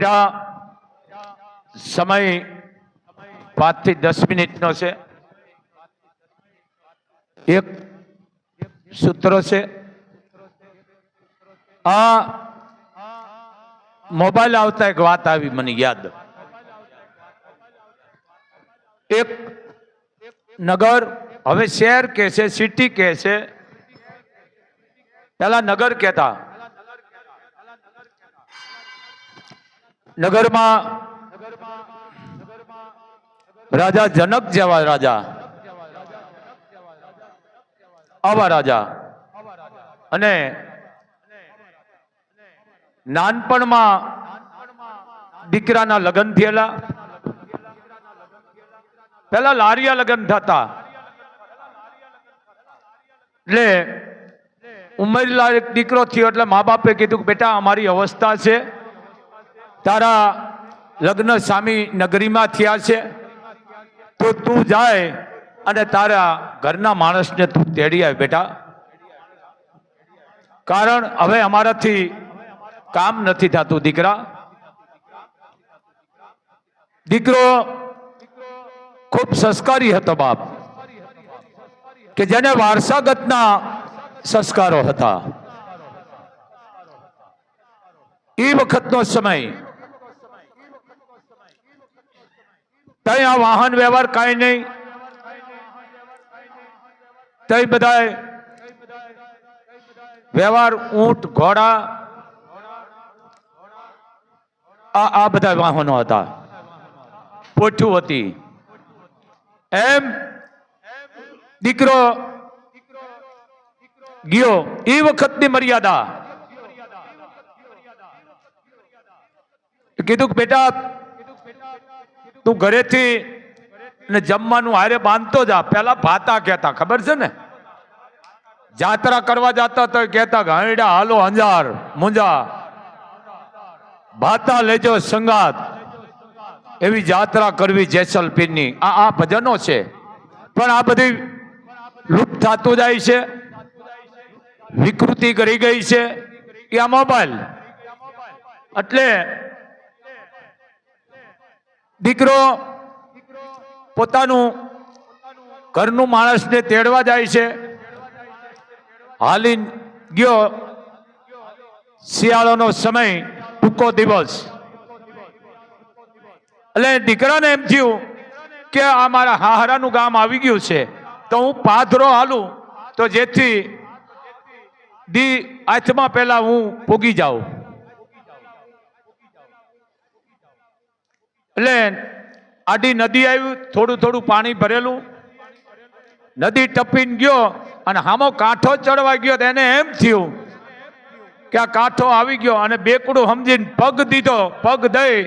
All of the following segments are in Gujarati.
બેટા સમય પાંચથી દસ મિનિટનો છે એક સૂત્ર છે આ મોબાઈલ આવતા એક વાત આવી મને યાદ એક નગર હવે શહેર કે છે સિટી કે છે પેલા નગર કહેતા નગરમાં રાજા જનક જેવા રાજા. આવા રાજા. અને નાનપણમાં દીકરાના લગ્ન થયેલા. પેલા લારિયા લગ્ન થતા. એટલે ઉંમર લાયક દીકરો થયો એટલે મા બાપે કીધું કે બેટા, અમારી અવસ્થા છે. તારા લગ્ન સામી નગરીમાં થયા છે, તો તું જાય અને તારા ઘરના માણસને તું તેડી આવે બેટા. કારણ હવે અમારાથી કામ નથી થતું, દીકરા. દીકરો ખૂબ સંસ્કારી હતો બાપ, કે જેને વારસાગતના સંસ્કારો હતા. એ વખતનો સમય તઈ આ વાહન વ્યવહાર કાંઈ નહીં તઈ બધા વ્યવહાર ઊંટ ઘોડા આ આ બધા વાહનો હતા પોઠું હતી એમ દીકરો ગયો એ વખતની મર્યાદા કીધું કે બેટા તું ઘરેથી ને જમવાનું હારે બાંધતો જા. પેલા ભાતા કહેતા, ખબર છે ને? જાત્રા કરવા જતા તો કહેતા કે હાલો અંજાર, મુંજા. ભાતા લેજો સંગાત. એવી જાત્રા કરવી જેસલપીરની. આ આ ભજનો છે. પણ આ બધી લુપ્ત થતું જાય છે. વિકૃતિ કરી ગઈ છે. એ આ મોબાઈલ? એટલે દીકરો પોતાનું ઘરનું માણસને તેડવા જાય છે. હાલી ગયો શિયાળોનો સમય, ટૂંકો દિવસ. એટલે દીકરાને એમ થયું કે આ મારા હાહરાનું ગામ આવી ગયું છે. તો હું પાથરો હાલું, તો જેથી દી હાથમાં પહેલા હું પૂગી જાઉં. એટલે આડી નદી આવ્યું થોડું થોડું પાણી ભરેલું. નદી ટપીને ગયો અને હામો કાંઠો ચડવા ગયો તો એને એમ થયું કે આ કાંઠો આવી ગયો અને બેકડું સમજીને પગ દીધો, પગ દઈ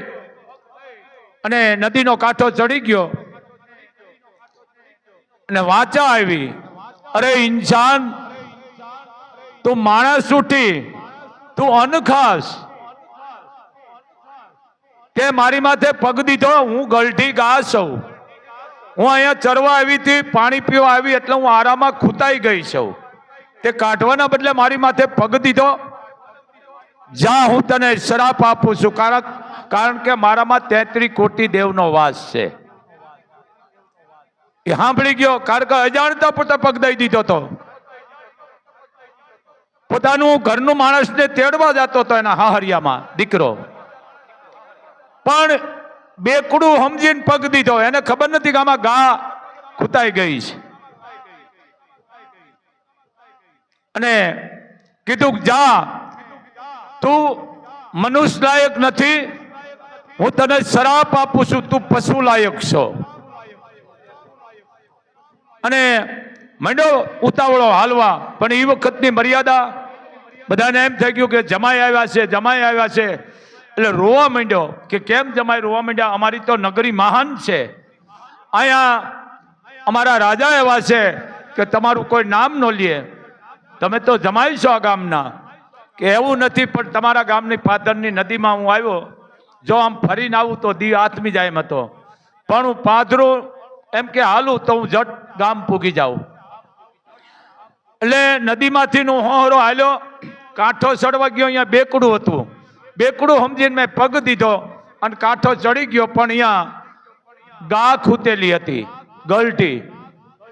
અને નદીનો કાંઠો ચડી ગયો. અને વાંચા આવી. અરે ઇન્સાન, તું માણસ ઉઠી, તું અનખાસ કે મારી માથે પગ દીધો, હું ગલઢી ઘાસ છું. હું અહીંયા ચરવા આવી હતી, પાણી પીવા આવી, એટલે હું આરામાં ખૂતાઈ ગઈ છું. તે કાઢવાના બદલે મારી માથે પગ દીધો. જા, હું તને શ્રાપ આપું છું. કારણ કારણ કે મારામાં તેત્રી કોટી દેવનો વાસ છે. એ સાંભળી ગયો. કારણ કે અજાણતા પોતે પગ દઈ દીધો તો. પોતાનું ઘરનું માણસને તેડવા જતો હતો એના હાહરિયામાં, દીકરો. પણ બેકડું સમજીને પગ દીધો. એને ખબર નથી કે આમાં ગા ખૂતાઈ ગઈ છે. અને કીધું જા, તું મનુષ્ય લાયક નથી. હું તને શરાપ આપું છું, તું પશુ લાયક છો. અને મંડો ઉતાવળો હાલવા. પણ એ વખતની મર્યાદા બધાને એમ થઈ ગયું કે જમાઈ આવ્યા છે, જમાઈ આવ્યા છે. એટલે રોવા માંડ્યો કે કેમ જમાઈ રોવા માંડ્યા? અમારી તો નગરી મહાન છે. અહીંયા અમારા રાજા એવા છે કે તમારું કોઈ નામ ન લે. તમે તો જમાઈ છો આ ગામના. કે એવું નથી, પણ તમારા ગામની પાદરની નદીમાં હું આવ્યો. જો આમ ફરીને આવું તો દી આત્મી જાય એમ હતો. પણ હું પાદરું એમ કે હાલું તો હું જટ ગામ પૂગી જાઉં. એટલે નદીમાંથી હું હોરો હાલ્યો. કાંઠો સડવા ગયો અહીંયા બેકડું હતું. બેકડું સમજીને મેં પગ દીધો અને કાંઠો ચડી ગયો, પણ અહીંયા ગા ખૂતેલી હતી, ગલટી.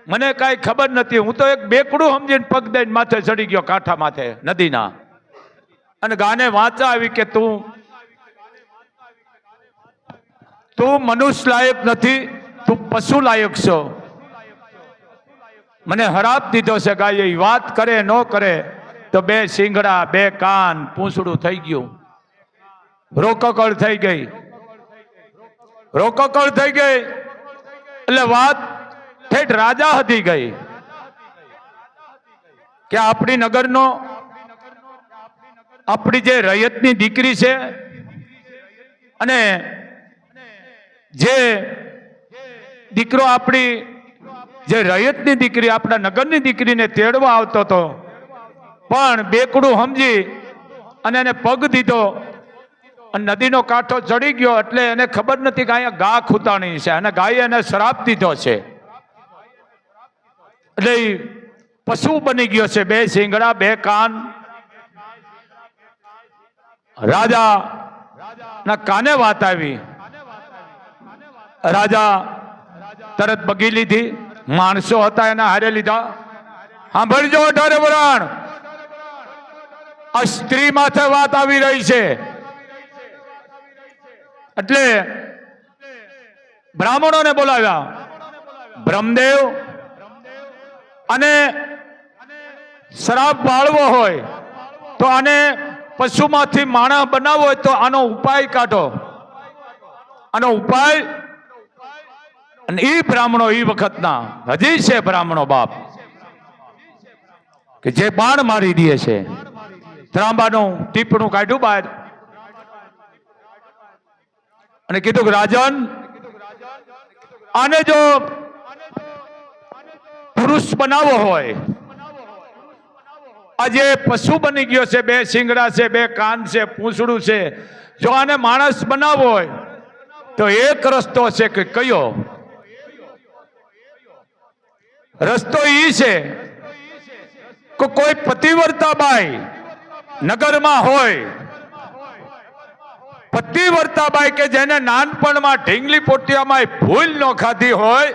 મને કાંઈ ખબર નથી હું તો એક બેકડું સમજીને પગ દઈને માથે ચડી ગયો, કાંઠા માથે, નદીના. અને ગાને વાંચા આવી કે તું તું મનુષ્ય લાયક નથી, તું પશુ લાયક છો. મને હરાપ દીધો છે ગાય વાત કરે, ન કરે, તો બે શિંગડા, બે કાન પૂંછડું થઈ ગયું. રોકકળ થઈ ગઈ. રોકકળ થઈ ગઈ. એટલે વાત ઠેઠ રાજા હતી ગઈ. કે આપણી નગરનો, આપણી જે રૈયતની દીકરી છે, અને જે દીકરો આપણી જે રૈયતની દીકરી, આપણા નગરની દીકરીને તેડવા આવતો હતો. પણ બેકડું સમજી અને એને પગ દીધો. નદીનો કાંઠો ચડી ગયો એટલે એને ખબર નથી કે અહીંયા ગા ખૂતાણી છે. અને ગાય એને શ્રાપ દીધો છે. એટલે પશુ બની ગયો છે બે શિંગડા બે કાન. રાજા ના કાને વાત આવી? રાજા તરત બગી લીધી. માણસો હતા એના હારે લીધા. સાંભળજો અઢારે વરાણ આ સ્ત્રી માથે વાત આવી રહી છે. એટલે બ્રાહ્મણોને બોલાવ્યા. બ્રહ્મદેવ અને શરાબ બાળવો હોય તો આને પશુમાંથી માણા બનાવવો હોય તો આનો ઉપાય કાઢો. આનો ઉપાય અને એ બ્રાહ્મણો એ વખતના. હજી છે બ્રાહ્મણો બાપ. કે જે બાણ મારી દે છે. ત્રાંબાનું ટીપણું કાઢ્યું બહાર અને કીધું કે, રાજન, આને જો પુરુષ બનાવવો હોય આજે પશુ બની ગયો છે, બે શિંગડા છે, બે કાન છે, પૂંછડું છે, જો આને માણસ બનાવવો હોય, તો એક રસ્તો છે કે કયો? રસ્તો ઈ છે કે કોઈ પતિવર્તા બાઈ નગરમાં હોય પતિવર્તા બાઈ કે જેને નાનપણમાં ઢીંગલી પોટિયામાં ભૂલ ન ખાધી હોય,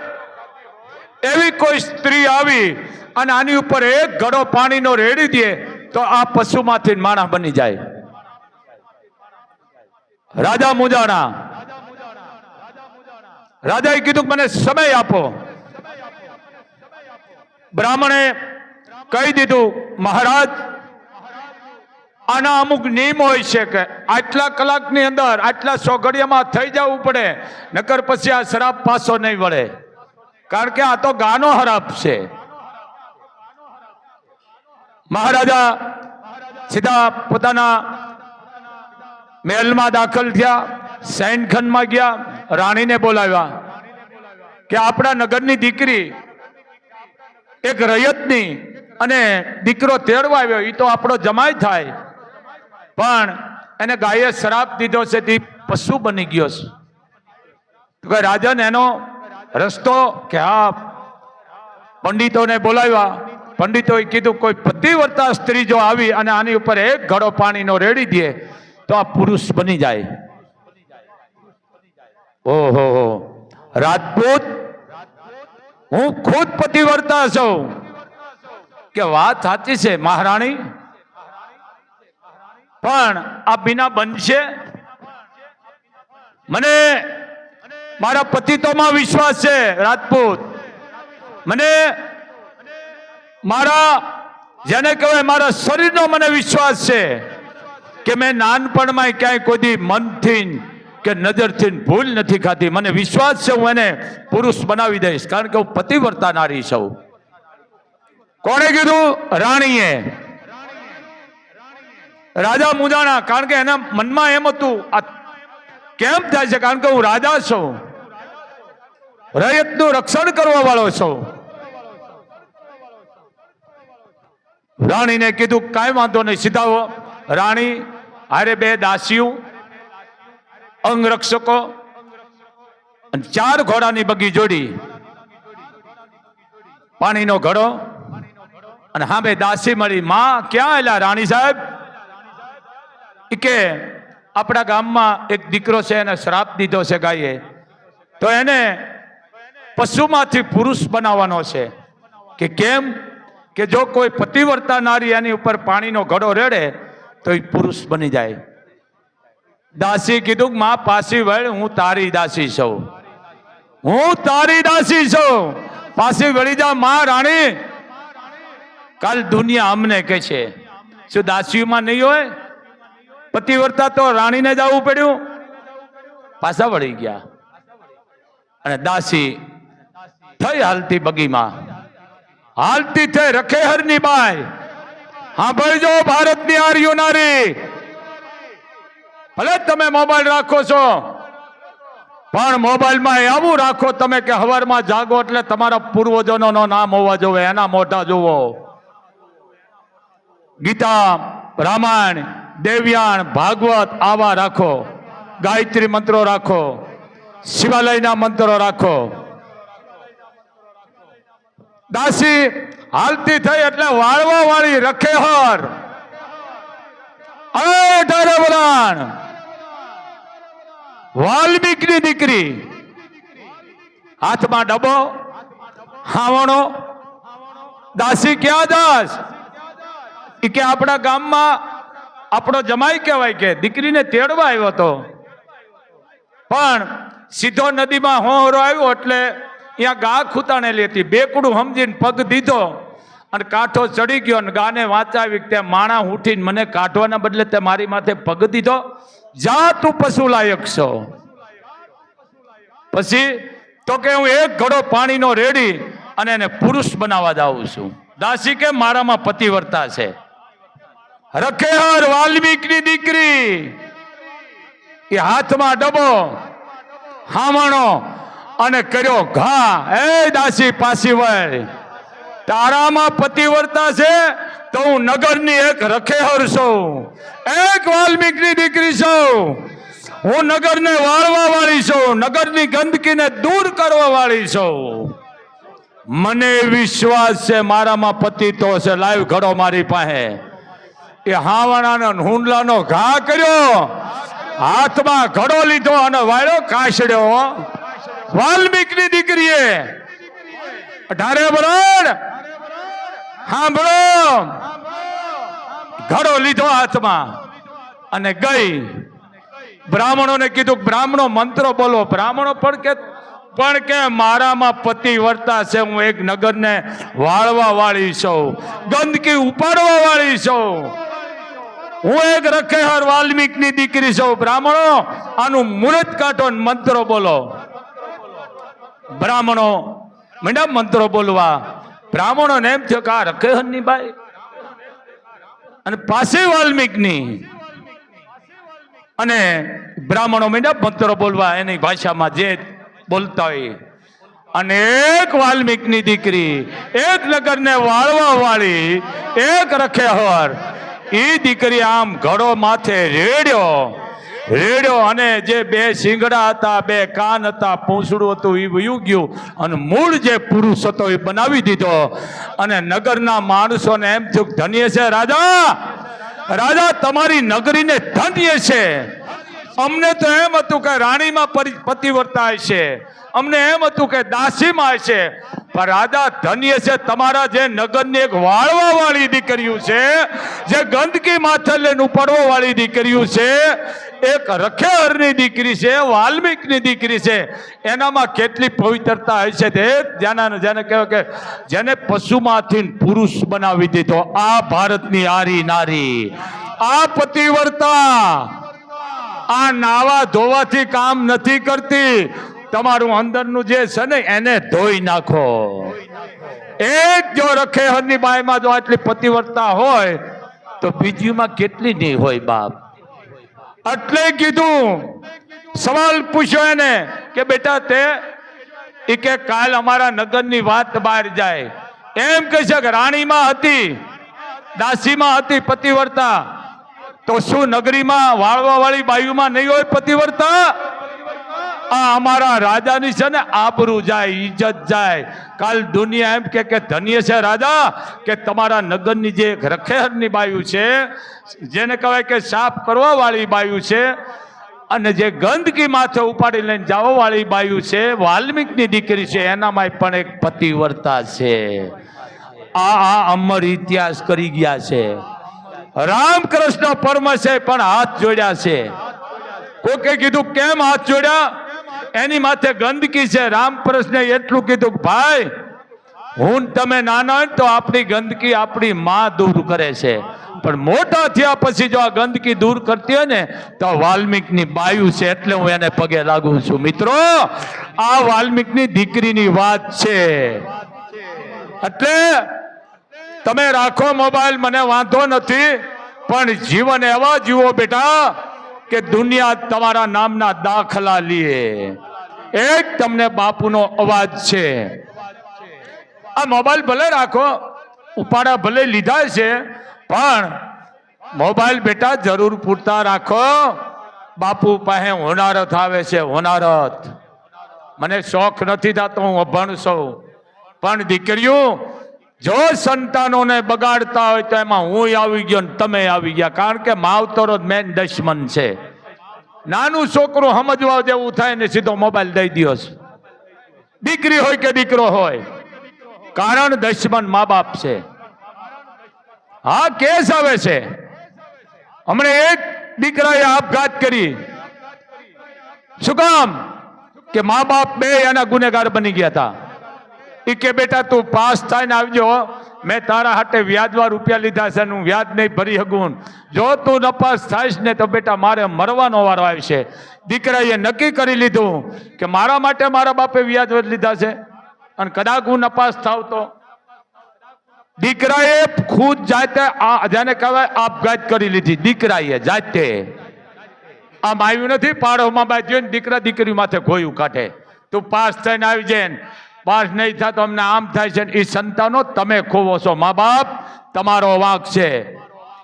એવી કોઈ સ્ત્રી આવી અને આની ઉપર એક ઘડો પાણીનો રેડી દે, તો આ પશુમાંથી માણસ બની જાય. રાજા મુજાણા. રાજાએ કીધું મને સમય આપો. બ્રાહ્મણે કહી દીધું, મહારાજ આના અમુક નિયમ હોય છે કે આટલા કલાકની અંદર આટલા સોઘડિયામાં થઈ જવું પડે, નકર પછી આ શરાબ પાછો નહીં વળે. કારણ કે આ તો ગાનો હરાબ છે. મહારાજા સીધા પોતાના મહેલમાં દાખલ થયા સૈનખંડમાં ગયા, રાણીને બોલાવ્યા કે આપણા નગરની દીકરી એક રયતની અને દીકરો તેડવા આવ્યો એ તો આપણો જમાય થાય. પણ એને ગાયે શરાબ દીધો છે તે પશુ બની ગયો છે. કે રાજન એનો રસ્તો કે હા, પંડિતોને બોલાવ્યા. પંડિતોએ કીધું, કોઈ પતિવર્તા સ્ત્રી જો આવી અને આની ઉપર એક ઘડો પાણીનો રેડી દે, તો આ પુરુષ બની જાય. ઓહો, રાજપૂત, હું ખુદ પતિવર્તા છું. કે વાત સાચી છે, મહારાણી? પણ આ બિના બનશે. મને મારા પતિતોમાં વિશ્વાસ છે, રાજપૂત. મને મારા, જેને કહેવાય મારા શરીરનો મને વિશ્વાસ છે કે મેં નાનપણમાં ક્યાંય કોઈ મનથી કે નજરથી ભૂલ નથી ખાધી. મને વિશ્વાસ છે, હું એને પુરુષ બનાવી દઈશ. કારણ કે હું પતિવર્તા નારી છું. કોણે કીધું? રાણીએ. રાજા મુજાણા, કારણ કે એના મનમાં એમ હતું, આ કેમ થાય છે? કારણ કે હું રાજા છું. રયતનું રક્ષણ કરવા વાળો છું. રાણીને કીધું, કાંઈ વાંધો નહીં સીધા રાણી, હારે બે દાસીઓ અંગરક્ષકો ચાર ઘોડાની બગી જોડી. પાણીનો ઘડો અને હા બે દાસી મળી. માં ક્યાં એલા રાણી સાહેબ? કે આપણા ગામમાં એક દીકરો છે એને શ્રાપ દીધો છે ગાયે. તો એને પશુમાંથી પુરુષ બનાવવાનો છે. કે કેમ? કે જો કોઈ પતિવર્તા નારી એની ઉપર પાણીનો ઘડો રેડે, તો એ પુરુષ બની જાય. દાસી કીધું મા, પાછી વળ, હું તારી દાસી છું. હું તારી દાસી છું. પાસી વળી જા, માં રાણી. કાલ દુનિયા અમને કહે છે. શું દાસીઓમાં નહીં હોય? પતિવર્તા તો રાણીને જ આવવું પડ્યું. પાછા વળી ગયા. અને દાસી થઈ હાલતી બગીમાં. હાલતી થઈ રખેહરની બાઈ. હા ભાઈ જો ભારતની આર્યો નારી. ભલે તમે મોબાઈલ રાખો છો, પણ મોબાઈલમાં એવું રાખો તમે કે હવારમાં જાગો એટલે તમારા પૂર્વજોનો નામ હોવા જોવે એના મોઢા જોવો ગીતા, રામાયણ દેવ્યાણ, ભાગવત, આવા રાખો. ગાયત્રી મંત્રો રાખો. શિવાલયના મંત્રો રાખો. દાસી, હાલતી થઈ એટલે વાળવા વાળી રખેહર અઢારે વરાણ વાલ્મીકની દીકરી. હાથમાં ડબો હાવણો. દાસી, ક્યાં દાસ કે આપણા ગામમાં આપણો જમાઈ કહેવાય કે દીકરીને તેડવા આવ્યો હતો. પણ સીધો નદીમાં હોહરો આવ્યો એટલે ત્યાં ગા ખૂતાણેલી હતી. બેકડું સમજીને પગ દીધો અને કાંઠો ચડી ગયો અને ગાને વાંચાવી તે માણા ઉઠીને મને કાઢવાના બદલે તે મારી માથે પગ દીધો. જા તું પશુ લાયક છો. પછી તો કે હું એક ઘડો પાણીનો રેડી અને એને પુરુષ બનાવવા જાઉં છું. દાસી કે મારામાં પતિવર્તા છે? રખેહર વાલ્મીકની દીકરી. એ હાથમાં ડબો, હામણો અને કર્યો ઘા. એ દાસી પાસી વળ તારામાં પતિવર્તા છે તો હું નગરની એક રખેહર છું. એક વાલ્મીકની દીકરી છું. હું નગરને વાળવા વાળી છું. નગરની ગંદકીને દૂર કરવા વાળી છું. મને વિશ્વાસ છે મારામાં પતિ તો છે લાઈવ ઘડો મારી પાસે. એ હાવણાના હુંડલાનો ઘા કર્યો. હાથમાં ઘડો લીધો અને વાળો કાશડ્યો વાલ્મીકની દીકરીએ. અઢારે બરોડ સાંભળો ઘડો લીધો હાથમાં અને ગઈ. બ્રાહ્મણોને કીધું, બ્રાહ્મણો, મંત્રો બોલો. બ્રાહ્મણો, પણ કે પણ કે મારામાં પતિ વર્તા છે, હું એક નગરને વાળવા વાળી છું. ગંદકી ઉપાડવા વાળી છું. હું એક રખેહર વાલ્મીકની દીકરી સૌ બ્રાહ્મણો, આનું મુહૂર્ત કાઢો મંત્રો બોલો. બ્રાહ્મણો મેડમ મંત્રો બોલવા. બ્રાહ્મણો ને એમ થયો કે આ રખેહરની બાઈ. અને પાસે વાલ્મીકની. અને બ્રાહ્મણો મેડમ મંત્રો બોલવા, એની ભાષામાં જે બોલતા હોય. અને એક વાલ્મીકની દીકરી, એક નગરને વાળવા વાળી, એક રખેહર એ દીકરી આમ ઘડો માથે રેડ્યો. રેડ્યો અને જે બે શિંગડા હતા, બે કાન હતા, પૂંછડું હતું એ વયું ગયું અને મૂળ જે પુરુષ હતો એ બનાવી દીધો. અને નગરના માણસોને એમ થયું ધન્ય છે રાજા. રાજા, તમારી નગરીને ધન્ય છે. અમને તો એમ હતું કે રાણીમાં પતિવર્તા છે. અમને એમ હતું કે દાસીમાં છે. પણ રાજા ધન્ય છે. તમારા જે નગરની એક વાળવા વાળી દીકરીઓ છે, જે ગંદકી માથે લઈને ઉપડવા વાળી દીકરીઓ છે, એક રખેહરની દીકરી છે, વાલ્મિકની દીકરી છે. એનામાં કેટલી પવિત્રતા હોય છે તે જેના જેને કહેવાય કે જેને પશુમાંથી પુરુષ બનાવી દીધો. આ ભારતની આરી નારી આ પતિવર્તા. આ નાવા ધોવાથી કામ નથી કરતી. તમારું અંદરનું જે છે ને, એને ધોઈ નાખો. એક જો રખે હરની બાઈમાં જો આટલી પતિવર્તા હોય, તો બીજીમાં કેટલી નહીં હોય બાપ? એટલે કીધું, સવાલ પૂછ્યો એને કે બેટા તે એ કે કાલ અમારા નગરની વાત બહાર જાય. એમ કહી છે કે રાણીમાં હતી, દાસીમાં હતી પતિવર્તા. તો શું નગરીમાં વાળવા વાળી બાયુમાં નહીં હોય પતિવર્તા? આ અમારા રાજાની છે ને, આબરૂ જાય, ઈજ્જત જાય. કાલ દુનિયા એમ કે કે ધન્ય છે રાજા, કે તમારા નગરની જે રખેહરની બાયુ છે, જેને કહેવાય કે સાફ કરવા વાળી બાયુ છે, અને જે ગંદકી માથે ઉપાડી લઈને જવા વાળી બાયુ છે, વાલ્મીકની દીકરી છે એનામાં પણ એક પતિવર્તા છે. આ આ અમર ઇતિહાસ કરી ગયા છે. રામકૃષ્ણ પરમશે પણ હાથ જોડ્યા છે. કોકે કીધું, કેમ હાથ જોડ્યા? એની માથે ગંદકી છે. રામકૃષ્ણે એટલું કીધું, ભાઈ, હું તમે નાના તો આપણી ગંદકી આપણી માં દૂર કરે છે. પણ મોટા થયા પછી જો આ ગંદકી દૂર કરતી હોય ને, તો વાલ્મીકની બાયુ છે એટલે હું એને પગે લાગુ છું. મિત્રો, આ વાલ્મીકની દીકરીની વાત છે. એટલે તમે રાખો મોબાઈલ, મને વાંધો નથી. પણ જીવન એવા જીવો બેટા કે દુનિયા તમારા નામના દાખલા લીએ. એક તમને બાપુનો અવાજ છે. આ મોબાઈલ ભલે રાખો, ઉપાડા ભલે લીધા છે, પણ મોબાઈલ બેટા જરૂર પૂરતા રાખો. બાપુ પાસે હોનારત આવે છે, હોનારત. મને શોખ નથી થતો, હું અભણ છું. પણ દીકરીઓ જો સંતાનોને બગાડતા હોય તો એમાં હું આવી ગયો ને તમે આવી ગયા. કારણ કે માવતરો જ મેન દશ્મન છે. નાનું છોકરું સમજવા જેવું થાય ને સીધો મોબાઈલ દઈ દો દીકરી હોય કે દીકરો હોય. કારણ દશમન મા બાપ છે. હા, કેસ આવે છે. હમણાં એક દીકરાએ આપઘાત કરી. શું કામ? કે મા બાપ બે એના ગુનેગાર બની ગયા હતા. એ કે, બેટા, તું પાસ થઈને આવજો મેં તારા હાટે વ્યાજવા રૂપિયા લીધા છે હું વ્યાજ નહીં ભરી શકું. જો તું નપાસ થાઈશ ને તો, બેટા, મારે મરવાનો વારો આવશે. દીકરાએ નક્કી કરી લીધું કે, મારા માટે મારા બાપે વ્યાજ લીધા છે અને કદાચ હું નપાસ થાવ તો. દીકરાએ ખુદ જાતે આ, જેને કહેવાય, આપઘાત કરી લીધી. દીકરાએ જાતે. આમ આવ્યું નથી, પાડોમાં બાજ્યું દીકરા દીકરી માથે ગોયું કાઢે. તું પાસ થઈને આવી જાય પાસ નહીં થાય તો અમને આમ થાય છે એ સંતાનો તમે ખોવો છો. મા બાપ, તમારો વાંક છે.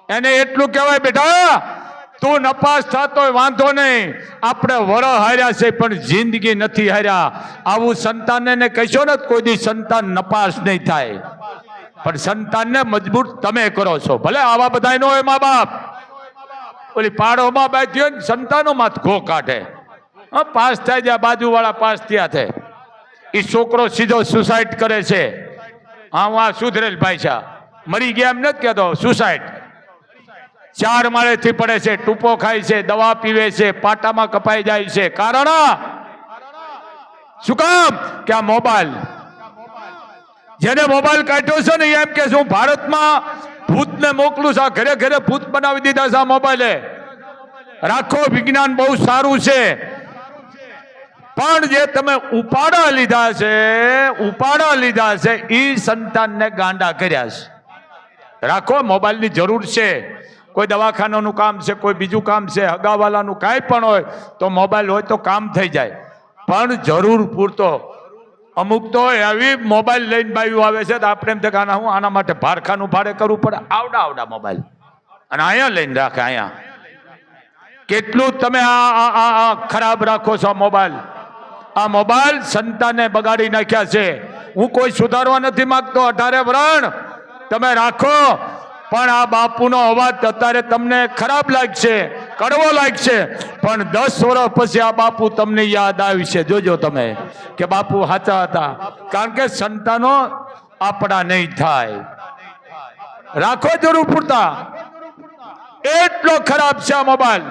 એને એટલું કહેવાય, બેટા, તું નપાસ થતો વાંધો નહીં. આપણે વર હાર્યા છે પણ જિંદગી નથી હાર્યા. આવું સંતાનને કહેશો ને, કોઈ દી સંતાન નપાસ નહીં થાય. પણ સંતાનને મજબૂત તમે કરો છો. ભલે આવા બધા નો હોય, મા બાપ. ઓલી પાડોમાં બેઠી હોય ને, સંતાનોમાં ઘો કાઢે. પાસ થાય જ્યાં બાજુવાળા પાસ થયા છે એ છોકરો સીધો સુસાઇડ કરે છે. હા, હું આ સુધરેલ ભાઈ છે. મરી ગયા એમ નથી કહેતો સુસાઇડ ચાર માળેથી પડે છે, ટૂંપો ખાય છે, દવા પીવે છે, પાટામાં કપાઈ જાય છે. કારણ શું કામ? કે આ મોબાઈલ. જેને મોબાઈલ કાઢ્યો છે ને, એમ કે હું ભારતમાં ભૂતને મોકલું છું ઘરે ઘરે ભૂત બનાવી દીધા છે આ મોબાઈલે. રાખો, વિજ્ઞાન બહુ સારું છે. પણ જે તમે ઉપાડા લીધા છે, ઉપાડા લીધા છે એ સંતાનને ગાંડા કર્યા છે. રાખો, મોબાઈલની જરૂર છે. કોઈ દવાખાનાનું કામ છે, કોઈ બીજું કામ છે હગાવાલાનું કાંઈ પણ હોય, તો મોબાઈલ હોય તો કામ થઈ જાય. પણ જરૂર પૂરતો. અમુક તો એવી મોબાઈલ લઈને બાયું આવે છે તો આપણે એમ તો આના હું આના માટે ભારખાનું ભાડે કરવું પડે. આવડા આવડા મોબાઈલ. અને અહીંયા લઈને રાખે, અહીંયા. કેટલું તમે આ ખરાબ રાખો છો મોબાઈલ? આ મોબાઈલ સંતાને બગાડી નાખ્યા છે. હું કોઈ સુધારવા નથી માંગતો, અઢારે વ્રણ. તમે રાખો. પણ આ બાપુનો અવાજ અત્યારે તમને ખરાબ લાગશે, કડવો લાગશે. પણ દસ વર્ષ પછી આ બાપુ તમને યાદ આવી છે જોજો તમે, કે બાપુ સાચા હતા. કારણ કે સંતાનો આપણા નહીં થાય. રાખો જરૂર પૂરતા. એટલો ખરાબ છે આ મોબાઈલ.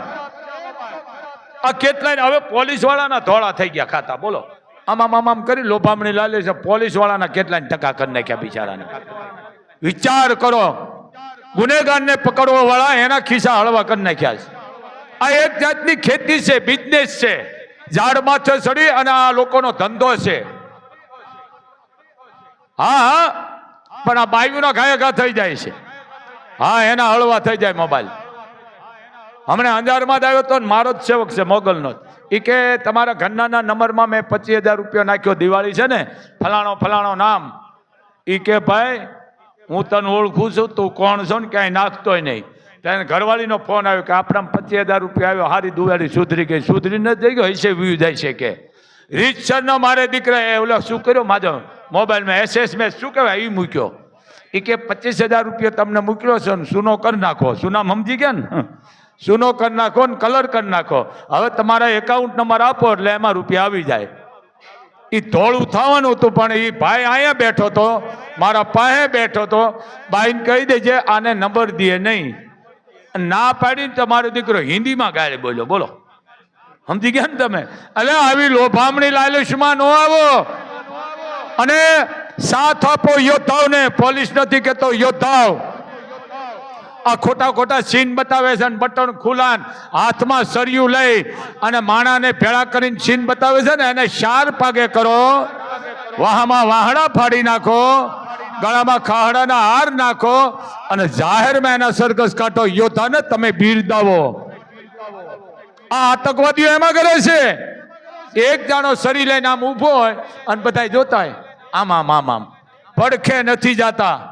આ કેટલાય હવે પોલીસ વાળાના ધોળા થઈ ગયા ખાતા, બોલો. આમ આમ આમ કરી લોભામણી લાલે છે પોલીસ વાળાના કેટલાય ટકા કરી નાખ્યા બિચારાને. વિચાર કરો. ગુનેગારને પકડવા વાળા એના ખિસ્સા હળવા કરી નાખ્યા છે. આ એક જાતની ખેતી છે બિઝનેસ છે. ઝાડ માથે ચડી અને આ લોકોનો ધંધો છે. હા હા. પણ આ બાયુના ઘાયા ઘા થઈ જાય છે. હા, એના હળવા થઈ જાય મોબાઈલ. હમણાં અંજારમાં જ આવ્યો તો મારો જ સેવક છે, મોગલનો જ. એ કે, તમારા ઘરનાના નંબરમાં મેં પચીસ હજાર રૂપિયા નાખ્યો, દિવાળી છે ને, ફલાણો ફલાણો નામ. એ કે, ભાઈ, હું તને ઓળખું છું, તું કોણ છો ને ક્યાંય નાખતોય નહીં. ત્યારે ઘરવાળીનો ફોન આવ્યો કે આપણા પચીસ હજાર રૂપિયા આવ્યો, હારી દુવાળી સુધરી ગઈ. સુધરી નથી જઈ ગયો, હશે વ્યુ જાય છે કે. રીતસરનો મારે દીકરા, એ ઓલો શું કર્યો? માધવ મોબાઈલમાં એસએસમેસ શું કહેવાય? એ મૂક્યો. એ કે, પચીસ હજાર રૂપિયા તમને મૂક્યો છે ને, સુનો કરી નાખો. સુનામ સમજી ગયા ને? સુનો કરી નાખો ને કલર કરી નાખો. હવે તમારા એકાઉન્ટ નંબર આપો એટલે એમાં રૂપિયા આવી જાય. એ ધોળું થવાનું હતું, પણ એ ભાઈ અહીંયા બેઠો તો, મારા પાસે બેઠો તો, બાઈને કહી દેજે, આને નંબર દે નહીં. ના પાડીને તમારો દીકરો હિન્દીમાં ગાય બોલ્યો. બોલો. સમજી ગયા ને તમે? એટલે આવી લોભામણી લાલચમાં ન આવો. અને સાથ આપો યોદ્ધાઓને. પોલીસ નથી કહેતો યોદ્ધાઓ. આ ખોટા ખોટા સીન બતાવે છે અને બટન ખુલાન હાથમાં સરિયું લઈ અને માણાને ભેળા કરીને સીન બતાવે છે ને એને શાર પાગે કરો, વાહમાં વાહડા ફાડી નાખો, ગળામાં ખાહડાના હાર નાખો અને જાહેરમાં એના સરઘસ કાઢો યોદ્ધાને તમે બિરદાવો આ આતંકવાદીઓ એમાં કરે છે. એક જાણો શરીર લઈને આમ ઊભો હોય અને બધા જોતા હોય આમ આમ આમ આમ. પડખે નથી જાતા.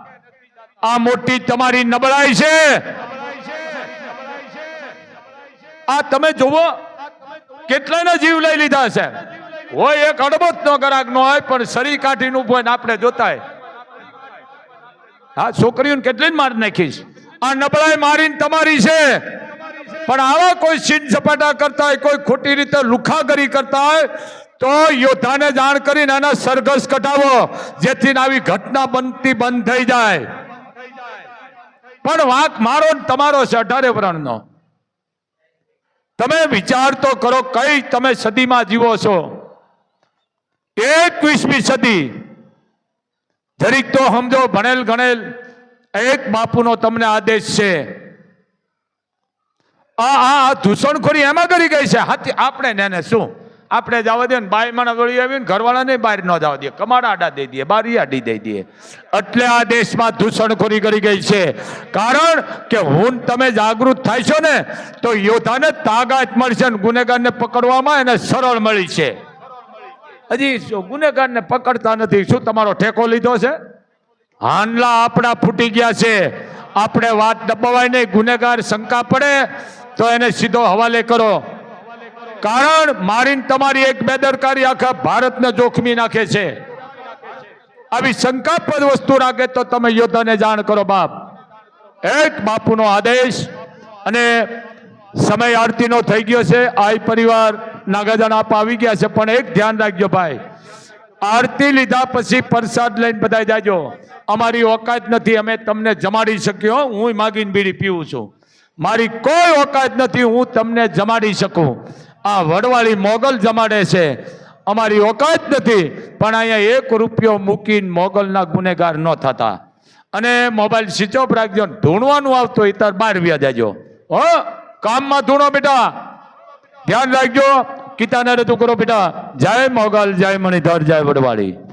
આ મોટી તમારી નબળાઈ છે. આ તમે જુઓ કેટલાના જીવ લઈ લીધા છે. હોય એક અડબત નો ગરાક નો હોય, પણ શરીર કાઢીને નું હોય આપણે જોતા હા છોકરીઓને કેટલી માર નાખીશ. આ નબળાઈ મારીને તમારી છે. પણ આવા કોઈ સીન સપાટા કરતા હોય, કોઈ ખોટી રીતે લુખાગરી કરતા હોય, તો યોદ્ધાને જાણ કરીને એના સરઘસ કઢાવો, જેથી આવી ઘટના બનતી બંધ થઈ જાય. પણ વાંક મારો તમારો છે અઢારે વર્ણનો. તમે વિચાર તો કરો કઈ તમે સદીમાં જીવો છો. એકવીસમી સદી. જરીક તો સમજો ભણેલ ગણેલ, એક બાપુનો તમને આદેશ છે. આ આ દૂષણખોરી એમાં કરી ગઈ છે. હાથી આપણે ને શું? આપણે જવા દે ને બાઈ મને વળી આવીને ઘરવાળાને બહાર ન જવા દે. કમાડા આડા દઈ દઈએ, બારી આડી દઈ દઈએ. એટલે આ દેશમાં દૂષણખોરી કરી ગઈ છે. કારણ કે હું તમે જાગૃત થાય છો ને, તો યોદ્ધાને તાકાત મળશે અને ગુનેગારને પકડવામાં એને સરળ મળી છે. હજી ગુનેગારને પકડતા નથી. શું તમારો ઠેકો લીધો છે? હાંડલા આપણા ફૂટી ગયા છે. આપણે વાત દબાવાય નહીં. ગુનેગાર શંકા પડે, તો એને સીધો હવાલે કરો. કારણ મારીને તમારી એક બેદરકારી આખા ભારતને જોખમી નાખે છે. આવી શંકાપદ વસ્તુ રાખે તો તમે યોદ્ધાને જાણ કરો બાપ. એક બાપુનો આદેશ અને સમય આરતીનો થઈ ગયો છે. આઈ પરિવાર નાગાજન આપ આવી ગયા છે, પણ એક ધ્યાન રાખજો ભાઈ. આરતી લીધા પછી પ્રસાદ લઈને બધા જાજો. અમારી ઓકાત નથી, અમે તમને જમાડી શક્યો હું માગીને બીડી પીવું છું. મારી કોઈ ઓકાત નથી, હું તમને જમાડી શકું. આ વડવાળી મોગલ જમાડે છે. અમારી ઓકાત નથી, પણ અહીંયા એક રૂપિયો મૂકીને મોગલના ગુનેગાર ન થતા. અને મોબાઈલ સ્વિચ ઓફ રાખજો ધૂણવાનું આવતું એ તાર બહાર વ્યા જાજો. હો, કામમાં ધૂણો બેટા. ધ્યાન રાખજો કિતાને તું કરો બેટા. જય મોગલ, જય મણિધર, જય વડવાળી.